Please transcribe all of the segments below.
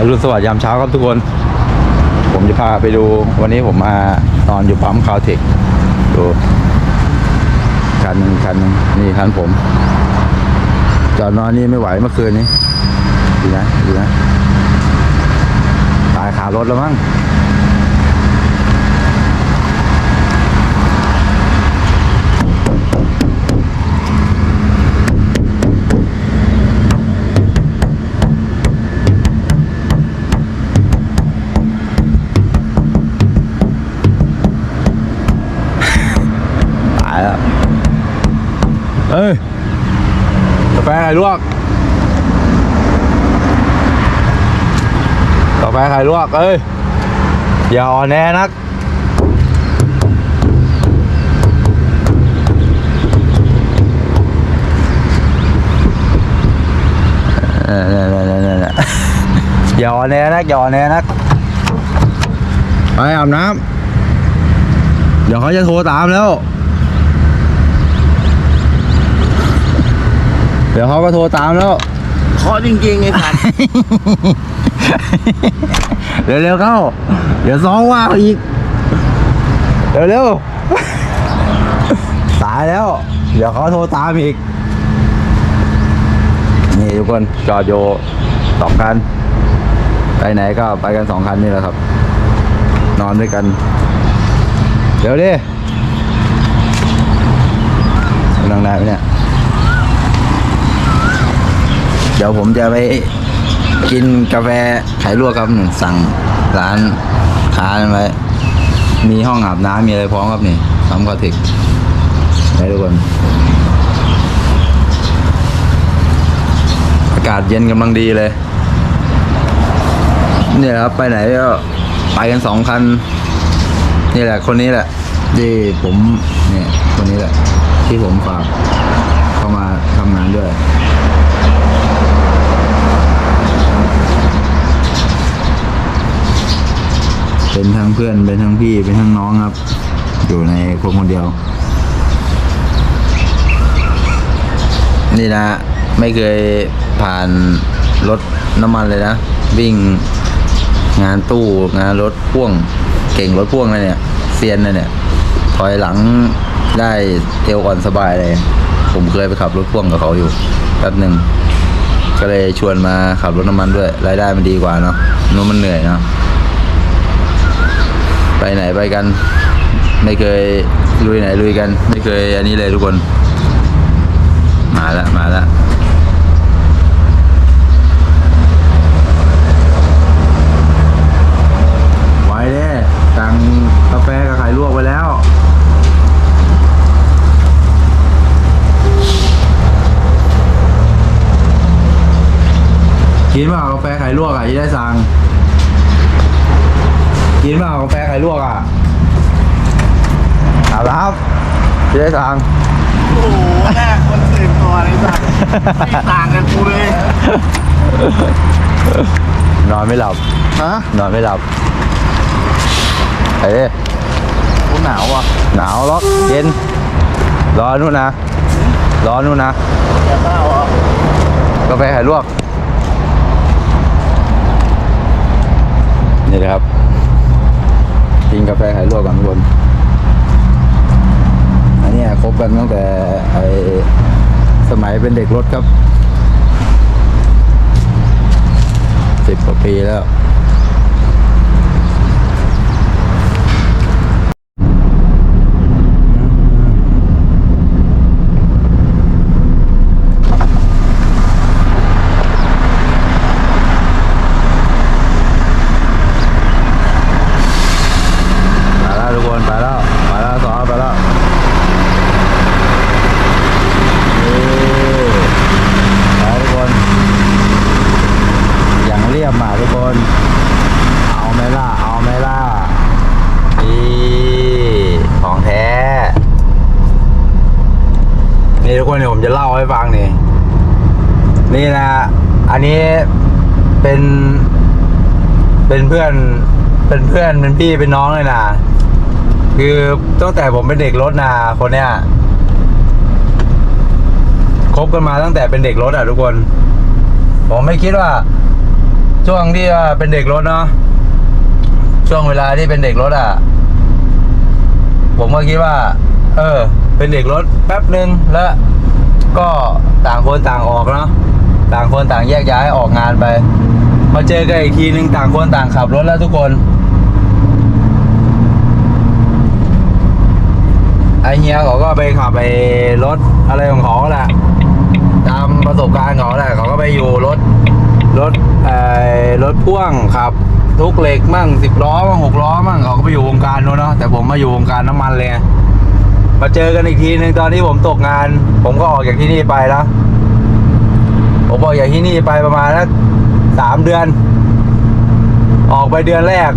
อรุณสวัสดิ์ยามเช้าครับทุกคน ผมจะพาไปดู วันนี้ผมมานอนอยู่ปั๊มคาวเทคดูคันหนึ่งคันหนึ่งนี่คันผม จอดนอนนี่ไม่ไหวเมื่อคืนนี้ ดีนะ ดีนะ ตายขารถแล้วมั้ง แล้วเอ้ยกาแฟไข่ลวกกาแฟไข่ลวกเอ้ยอย่าอ่อนแอนักเออเออเออเออเอออย่าอ่อนแอนักอย่าอ่อนแอนักไปอาบน้ำเดี๋ยวเขาจะโทรตามแล้ว เดี๋ยวเขาก็โทรตามแล้ว เคาะจริงๆไอ้สัตว์เร็วๆเข้า เดี๋ยวซ้องว่าเขาอีก เร็วๆตายแล้ว เดี๋ยวเขาโทรตามอีก นี่ทุกคนจอดโยสองคัน ไปไหนก็ไปกันสองคันนี่แหละครับ นอนด้วยกัน เดี๋ยวดินั่งได้ไหมเนี่ย เดี๋ยวผมจะไปกินกาแฟไข่ลวกครับหนึ่งสั่งร้านค้านไว้มีห้องอาบน้ำมีอะไรพร้อมครับนี่ซ้ำคอเทคให้ทุกคนอากาศเย็นกำลังดีเลย เนี่ยครับไปไหนก็ไปกันสองคัน นี่แหละ คนนี้แหละที่ผมเนี่ยคนนี้แหละ ที่ผมฝากเข้ามาทำงานด้วย เป็นทั้งเพื่อน เป็นทั้งพี่ เป็นทั้งน้องครับ อยู่ในคนคนเดียว นี่นะ ไม่เคยผ่านรถน้ำมันเลยนะ วิ่งงานตู้งานรถพ่วง เก่งรถพ่วงเลยเนี่ยเซียนเลยเนี่ย ถอยหลังได้เอวอ่อนสบายเลย ผมเคยไปขับรถพ่วงกับเขาอยู่แป๊บหนึ่งก็เลยชวนมาขับรถน้ำมันด้วยรายได้มันดีกว่าเนาะนู้นมันเหนื่อยเนาะ ไปไหนไปกัน ไม่เคยลุยไหนลุยกัน ไม่เคยอันนี้เลยทุกคน มาแล้วมาแล้วไว้เด้สั่งกาแฟกับไข่ลวกไปแล้วกินเปล่ากาแฟไข่ลวกอะที่ได้สั่ง กินเปล่ากาแฟไข่ลวกอะเอาละครับจะได้สั่งโอ้โหแรกคนตื่นตัวเลยสัตว์ไม่ต่างกันกูเลย นอนไม่หลับ ฮะนอนไม่หลับเอ้ยกูหนาวอะ หนาวล็อกเย็นรอนู่นนะรอนู่นนะจะเศร้าอะกาแฟไข่ลวกนี่นะครับ กินกาแฟไข่ลวกกันทุกคนอันนี้คบกันตั้งแต่ไอสมัยเป็นเด็กรถครับสิบกว่าปีแล้ว ไปแล้วทุกคนไปแล้วไปแล้วสองไปแล้วนี่ไปทุกคน อย่างเรียบมาทุกคน เอาไหมล่ะ เอาไหมล่ะนี่ของแท้ นี่ทุกคนเดี๋ยวผมจะเล่าให้ฟังนี่ นี่นะ อันนี้เป็น เป็นเพื่อน เป็นเพื่อนเป็นพี่เป็นน้องเลยนะ คือตั้งแต่ผมเป็นเด็กรถนะคนเนี้ยคบกันมาตั้งแต่เป็นเด็กรถอะทุกคน ผมไม่คิดว่า ช่วงที่ว่าเป็นเด็กรถเนาะช่วงเวลาที่เป็นเด็กรถอะ ผมก็คิดว่า เออ เป็นเด็กรถแป๊บหนึ่งแล้วก็ต่างคนต่างออกเนาะ ต่างคนต่างแยกย้ายออกงานไปมาเจอกันอีกทีหนึ่งต่างคนต่างขับรถแล้วทุกคนไอเฮียเขาก็ไปขับไปรถอะไรของเขาแหละตามประสบการณ์เขาแหละเขาก็ไปอยู่รถรถไอรถพ่วงขับ ทุกเหล็กมั่งสิบล้อมั่งหกล้อมั่งเขาก็ไปอยู่วงการนู้นเนาะแต่ผมมาอยู่วงการน้ำมันเลยมาเจอกันอีกทีหนึ่งตอนที่ผมตกงาน ผมก็ออกจากที่นี่ไปแล้ว ผมบอกอกจาที่นี่ไปประมาณสสามเดือน ออกไปเดือนแรก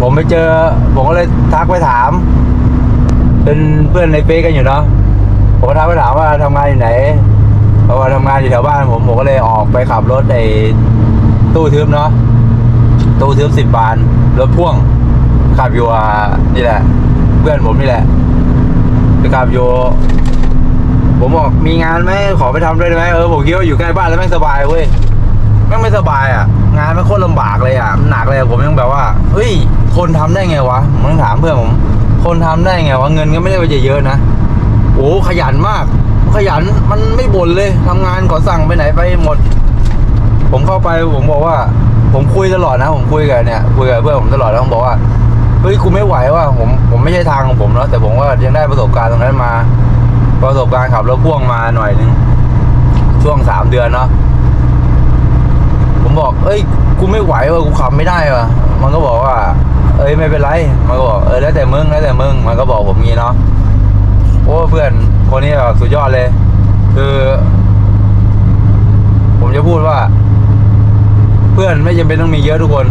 ผมไปเจอ ผมก็เลยทักไปถาม เป็นเพื่อนในเฟซกันอยู่เนาะผมก็ทักไปถามว่าทำงานอยู่ไหนเพราะว่าทำงานอยู่แถวบ้านผมผมก็เลยออกไปขับรถไอ้ตู้ทึบเนาะตู้ทึบสิบบานรถพ่วงขับอยู่นี่แหละ เพื่อนผมนี่แหละไปขับอยู่ ผมบอกมีงานไหมขอไปทำด้วยได้ไหมเออผมคิดว่าอยู่ใกล้บ้านแล้วแม่งสบายเว้ยแม่งไม่สบายอะ งานมันโคตรลำบากเลยอะหนักเลยผมยังแบบว่าเฮ้ยคนทำได้ไงวะผมต้องถามเพื่อนผมคนทำได้ไงวะเงินก็ไม่ได้ว่าจะเยอะนะโอ้ขยันมาก ขยันมันไม่บ่นเลยทำงานขอสั่งไปไหนไปหมด ผมเข้าไปผมบอกว่า ผมคุยตลอดนะ ผมคุยกับเนี่ยคุยกับเพื่อนผมตลอดแล้วผมบอกว่าเฮ้ยกูไม่ไหวว่ะผมผมไม่ใช่ทางของผมเนาะแต่ผมว่ายังได้ประสบการณ์ตรงนั้นมา ประสบการณ์ขับรถพ่วงมาหน่อยนึงช่วงสามเดือนเนาะผมบอก เอ้ย กูไม่ไหวว่ะกูขับไม่ได้ว่ะ มันก็บอกว่า เอ้ยไม่เป็นไร มันก็บอกเออแล้วแต่มึงแล้วแต่มึง มันก็บอกผมงี้เนาะโอ้เพื่อนคนนี้แบบสุดยอดเลย คือ ผมจะพูดว่า เพื่อนไม่จำเป็นต้องมีเยอะทุกคน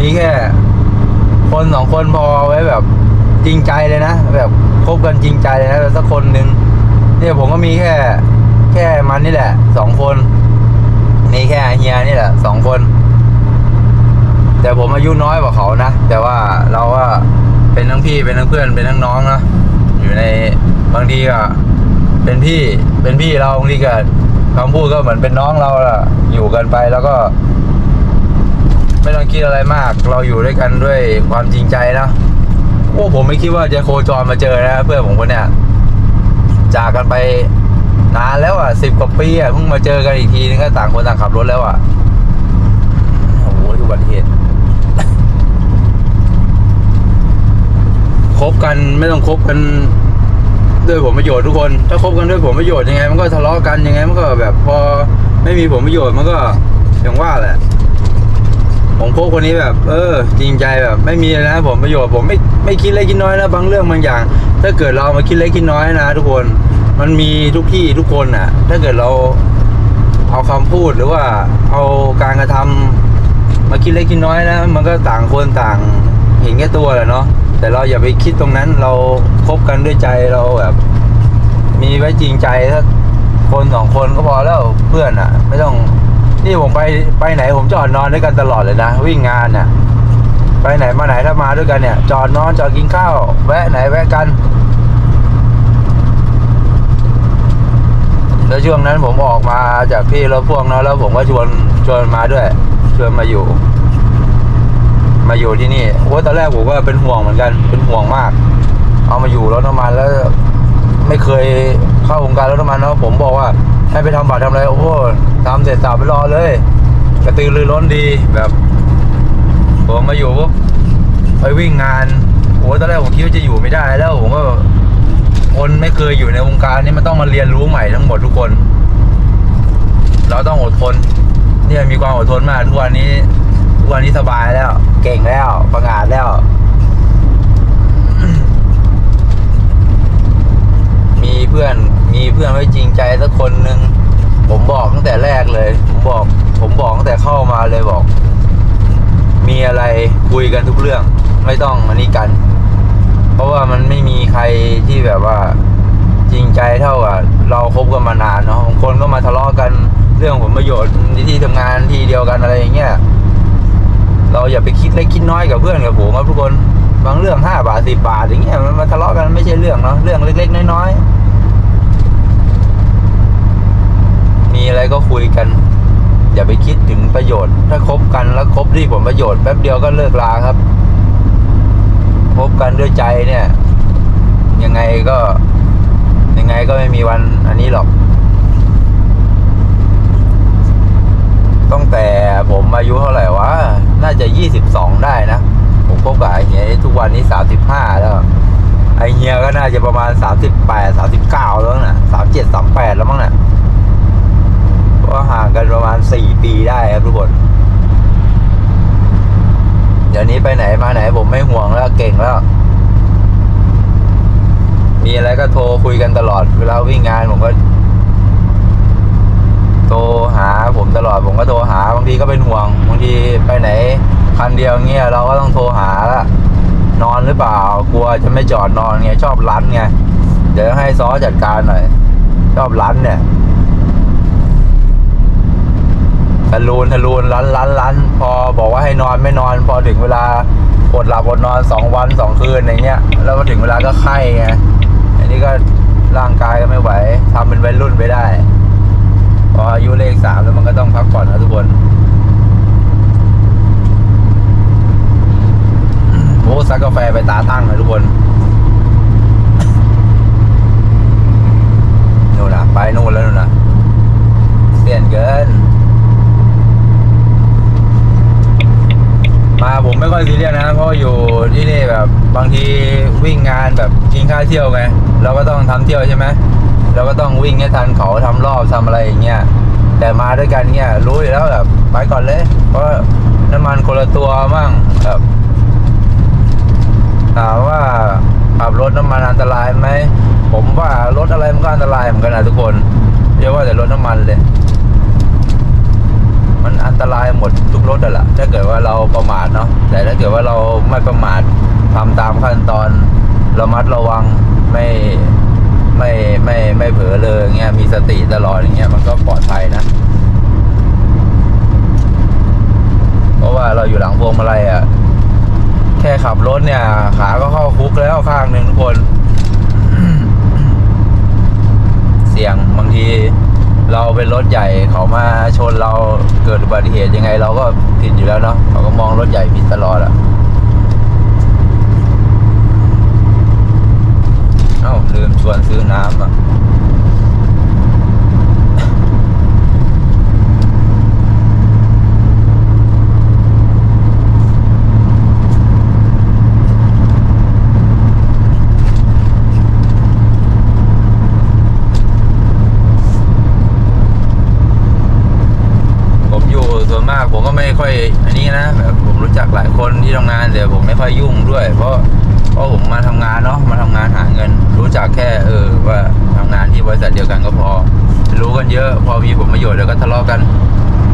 มีแค่ คนสองคนพอไว้แบบจริงใจเลยนะ แบบคบกันจริงใจเลยนะสักคนหนึ่ง เนี่ยผมก็มีแค่ แค่มันนี่แหละสองคนมีแค่เฮียนี่แหละสองคน แต่ผมอายุน้อยกว่าเขานะ แต่ว่าเราก็เป็นทั้งพี่เป็นทั้งเพื่อนเป็นทั้งน้องนะอยู่ในบางทีก็เป็นพี่เป็นพี่เราบางทีก็คำพูดก็เหมือนเป็นน้องเราล่ะ อยู่กันไปแล้วก็ ไม่ต้องคิดอะไรมาก เราอยู่ด้วยกันด้วยความจริงใจนะโอ้ผมไม่คิดว่าจะโคจรมาเจอนะเพื่อนผมคนเนี้ย จากกันไปนานแล้วอะสิบกว่าปีอะเพิ่งมาเจอกันอีกทีนึงก็ต่างคนต่างขับรถแล้วอะโอ้โหอุบัติเหตุคบกันไม่ต้องคบกันด้วยผลประโยชน์ทุกคน ถ้าคบกันด้วยผลประโยชน์ยังไง มันก็ทะเลาะกันยังไง มันก็แบบพอไม่มีผลประโยชน์มันก็อย่างว่าแหละ ผมโคบคนนี้แบบ เออ จริงใจแบบ ไม่มีเลยนะผมประโยชน์ผมไม่ไม่คิดเล็กคิดน้อยนะบางเรื่องบางอย่าง ถ้าเกิดเรามาคิดเล็กคิดน้อยนะทุกคนมันมีทุกที่ทุกคนอะ ถ้าเกิดเราเอาคำพูดหรือว่าเอาการกระทำมาคิดเล็กคิดน้อยนะมันก็ต่างคนต่างเห็นแค่ตัวแหละเนาะแต่เราอย่าไปคิดตรงนั้นเราคบกันด้วยใจเราแบบ มีไว้จริงใจถ้าคนสองคนก็พอแล้วเพื่อนอะ ไม่ต้อง นี่ผมไปไปไหนผมจอดนอนด้วยกันตลอดเลยนะ วิ่งงานเนี่ยไปไหนมาไหนถ้ามาด้วยกันเนี่ย จอดนอนจอดกินข้าว แวะไหนแวะกัน แล้วช่วงนั้นผมออกมาจากพี่รถพ่วงเนาะแล้วผมก็ชวนชวนมาด้วย ชวนมาอยู่ มาอยู่ที่นี่โอ้ยตอนแรกผมก็เป็นห่วงเหมือนกัน เป็นห่วงมาก เอามาอยู่รถน้ำมันแล้ว ไม่เคยเข้าวงการรถน้ำมันเนาะผมบอกว่า ให้ไปทำบัตรทำอะไรโอ้โหทำเสร็จสับไปรอเลย กระตือรือร้นดีแบบผมมาอยู่ปุ๊บไปวิ่งงานโอ้ตอนแรกผมคิดว่าจะอยู่ไม่ได้แล้วผมก็คนไม่เคยอยู่ในวงการนี้มันต้องมาเรียนรู้ใหม่ทั้งหมดทุกคน เราต้องอดทนเนี่ยมีความอดทนมากทุกวันนี้ทุกวันนี้สบายแล้ว เก่งแล้วประกาศแล้วมีเพื่อน มีเพื่อนไว้จริงใจสักคนหนึ่งผมบอกตั้งแต่แรกเลย ผมบอก ผมบอกตั้งแต่เข้ามาเลยบอก มีอะไรคุยกันทุกเรื่อง ไม่ต้องอันนี้กัน เพราะว่ามันไม่มีใครที่แบบว่าจริงใจเท่ากับเราคบกันมานานเนาะบางคนก็มาทะเลาะกันเรื่องผลประโยชน์ที่ทำงานที่เดียวกันอะไรอย่างเงี้ยเราอย่าไปคิดเล็กคิดน้อยกับเพื่อนกับผมครับทุกคนบางเรื่องห้าบาทสิบาทอย่างเงี้ยมันมาทะเลาะกันไม่ใช่เรื่องเนาะเรื่องเล็ก ๆ น้อยๆ มีอะไรก็คุยกัน อย่าไปคิดถึงประโยชน์ ถ้าคบกันแล้วคบที่ผลประโยชน์แป๊บเดียวก็เลิกลาครับคบกันด้วยใจเนี่ย ยังไงก็ยังไงก็ไม่มีวันอันนี้หรอกตั้งแต่ผมอายุเท่าไหร่วะ น่าจะยี่สิบสองได้นะ ผมคบกับไอเฮียทุกวันนี้สามสิบห้าแล้ว ไอเฮียก็น่าจะประมาณสามสิบแปดสามสิบเก้าแล้วนะสามเจ็ดสามแปดแล้วมั้งน่ะางกันประมาณสี่ปีได้ครับทุกคนเดี๋ยวนี้ไปไหนมาไหนผมไม่ห่วงแล้วเก่งแล้ว มีอะไรก็โทรคุยกันตลอด เวลาวิ่งงานผมก็ โทรหาผมตลอด ผมก็โทรหาบางทีก็เป็นห่วงบางทีไปไหนคันเดียวเงี้ยเราก็ต้องโทรหาละนอนหรือเปล่ากลัวจะไม่จอดนอนไงชอบรันไงเดี๋ยวให้ซอจัดการหน่อย ชอบรันเนี่ย ทะลูนทะลูนรันรันรันพอบอกว่าให้นอนไม่นอน พอถึงเวลาอดหลับอดนอนสองวันสองคืนอย่างเงี้ย แล้วมาถึงเวลาก็ไข้ไงอันนี้ก็ร่างกายก็ไม่ไหวทำเป็นวัยรุ่นไปได้ พออายุเลขสามแล้วมันก็ต้องพักผ่อนนะทุกคนโอ้ซักกาแฟไปตาตั้งเลยทุกคนนู่นนะไปนู่นแล้วนู่นนะเสียนเกิน มาผมไม่ค่อย ซีเรียสนะเพราะอยู่ที่นี่แบบบางทีวิ่งงานแบบกินข้าวเที่ยวไงเราก็ต้องทำเที่ยวใช่ไหมเราก็ต้องวิ่งให้ทันเขาทำรอบทำอะไรอย่างเงี้ยแต่มาด้วยกันเงี้ยรู้อยู่แล้วแบบไปก่อนเลย เพราะน้ำมันคนละตัวมั่งแบบถามว่าขับรถน้ำมันอันตรายไหมผมว่ารถอะไรมันก็อันตรายเหมือนกันนะทุกคนเรียกว่าแต่รถน้ำมันเลย มันอันตรายหมดทุกรถอะล่ะถ้าเกิดว่าเราประมาทเนาะแต่ถ้าเกิดว่าเราไม่ประมาททำตามขั้นตอนระมัดระวังไม่ไม่ไม่ไม่เผลอเลยเงี้ยมีสติตลอดอย่างเงี้ยมันก็ปลอดภัยนะ เพราะว่าเราอยู่หลังพวงมาลัยอะแค่ขับรถเนี่ย ขาก็เข้าคุกแล้วข้างหนึ่งทุกคน เสี่ยงบางที เราเป็นรถใหญ่เขามาชนเราเกิดอุบัติเหตุยังไง เราก็ผิดอยู่แล้วเนาะเขาก็มองรถใหญ่ผิดตลอดอะเอ้าลืมชวนซื้อน้ำอะ ผมอยู่ส่วนมากผมก็ไม่ค่อย อันนี้นะแบบผมรู้จักหลายคนที่ทำงานแต่ผมไม่ค่อยยุ่งด้วย เพราะเพราะผมมาทำงานเนาะมาทำงานหาเงิน รู้จักแค่เออว่าทำงานที่บริษัทเดียวกันก็พอ รู้กันเยอะ พอมีผลประโยชน์เดี๋ยวก็ทะเลาะกัน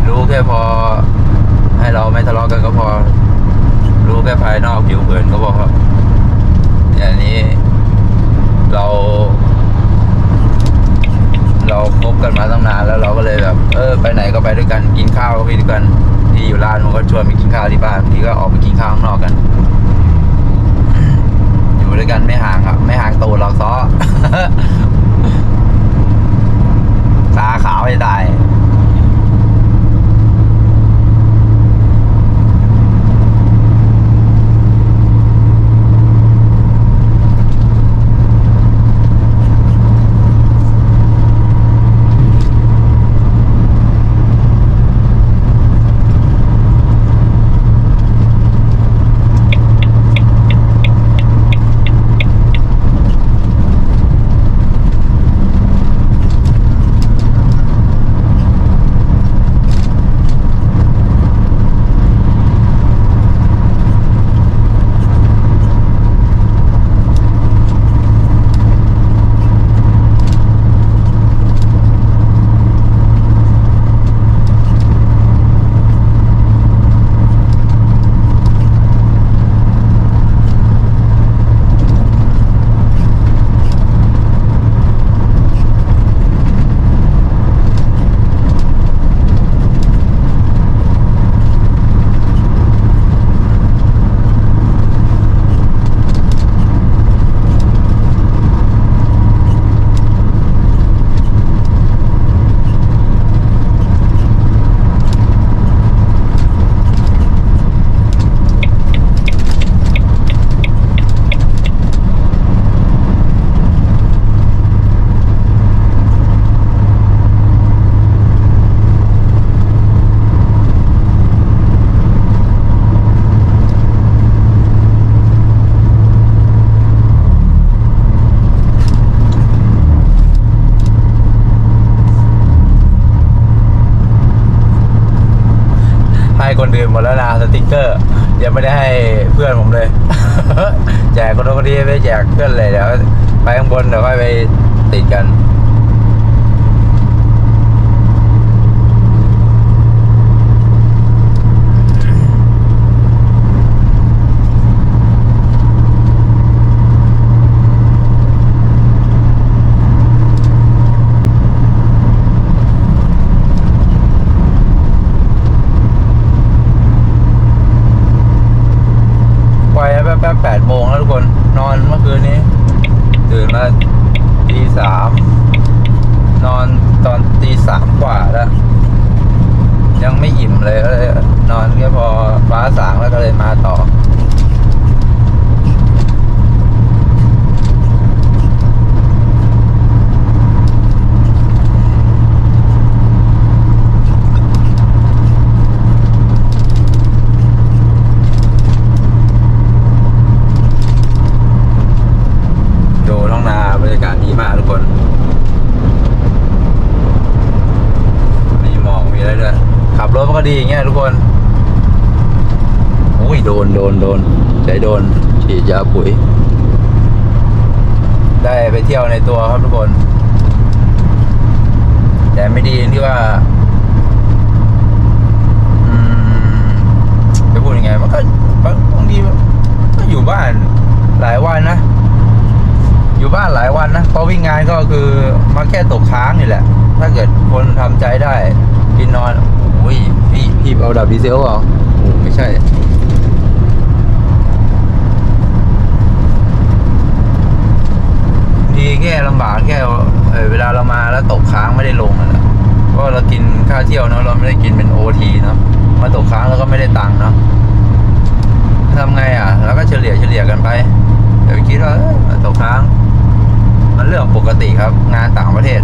รู้แค่พอ ให้เราไม่ทะเลาะกันก็พอ รู้แค่ภายนอกผิวเผินก็พอครับอย่างนี้เราเราคบกันมาตั้งนานแล้วเราก็เลยแบบ เออ ไปไหนก็ไปด้วยกันกินข้าวก็ไปด้วยกัน ที่อยู่ร้านมันก็ชวนไปกินข้าวที่บ้านบางทีก็ออกไปกินข้าวข้างนอกกัน อยู่ด้วยกันไม่ห่างครับ ไม่ห่างตัวเราซ้อตาขาวให้ตา แจกเพื่อนเลยเดี๋ยวไปข้างบนเดี๋ยวค่อยไปติดกัน ไปแป๊บแป๊บแปดโมงแล้วทุกคน นอนเมื่อคืนนี้ ตื่นมาตีสาม นอนตอนตีสามกว่าแล้ว ยังไม่อิ่มเลยก็เลยนอนแค่พอฟ้าสางแล้วก็เลยมาต่อ ดูท้องนาบรรยากาศดี มากทุกคน มีหมอกมีอะไรด้วย ขับรถก็ดีอย่างเงี้ยทุกคนอุ้ยโดนโดนโดนใจโดนฉีดยาปุ๋ย ได้ไปเที่ยวในตัวครับทุกคน แต่ไม่ดีที่ว่าจะพูดยังไงมันก็บางทีก็อยู่บ้านหลายวันนะ อยู่บ้านหลายวันนะพอวิ่งงานก็คือมาแค่ตกค้างนี่แหละ ถ้าเกิดคนทำใจได้กินนอนโอ้ยพี่พี่เอาดับดีเซลเปล่าโอ้ไม่ใช่ดีแค่ลำบากแค่เวลาเรามาแล้วตกค้างไม่ได้ลงนั่นและเพราะเรากินค่าเที่ยวเนาะเราไม่ได้กินเป็นโอทีเนาะมาตกค้างแล้วก็ไม่ได้ตังค์เนาะทำไงอะ แล้วก็เฉลี่ยเฉลี่ยกันไป เดี๋ยวคิดว่าตกค้าง มันเรื่องปกติครับ งานต่างประเทศ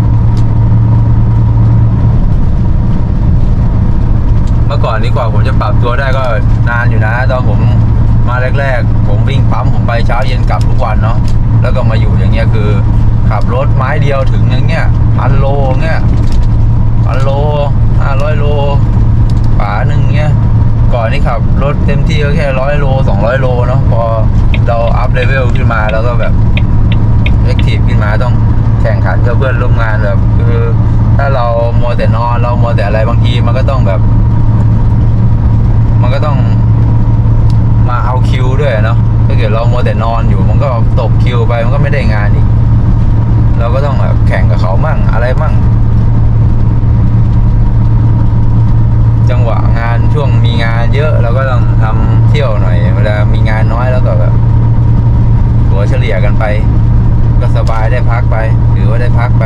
เมื่อก่อนนี้กว่าผมจะปรับตัวได้ก็นานอยู่นะ ตอนผมมาแรก ๆ ผมวิ่งปั๊มผมไปเช้าเย็นกลับทุกวันเนาะแล้วก็มาอยู่อย่างเงี้ยคือ ขับรถไม้เดียวถึงอย่างเงี้ยพันโลเงี้ยพันโลห้าร้อยโลป่าหนึ่งเงี้ยก่อนนี่ขับรถเต็มที่ก็แค่ร้อยโลสองร้อยโลเนาะพอเราอัพเลเวลขึ้นมาแล้วก็แบบ แอคทีฟขึ้นมาต้องแข่งขันกับเพื่อนร่วมงานแบบคือถ้าเรามัวแต่นอนเรามัวแต่อะไรบางทีมันก็ต้องแบบ มันก็ต้องมาเอาคิวด้วยเนาะถ้าเกิดเรามัวแต่นอนอยู่ มันก็ตกคิวไปมันก็ไม่ได้งานอีก เราก็ต้องแบบแข่งกับเขามั่งอะไรมั่ง จังหวะงานช่วงมีงานเยอะเราก็ต้องทำเที่ยวหน่อย เวลามีงานน้อยแล้วก็แบบหัวเฉลี่ยกันไป ก็สบายได้พักไป หรือว่าได้พักไป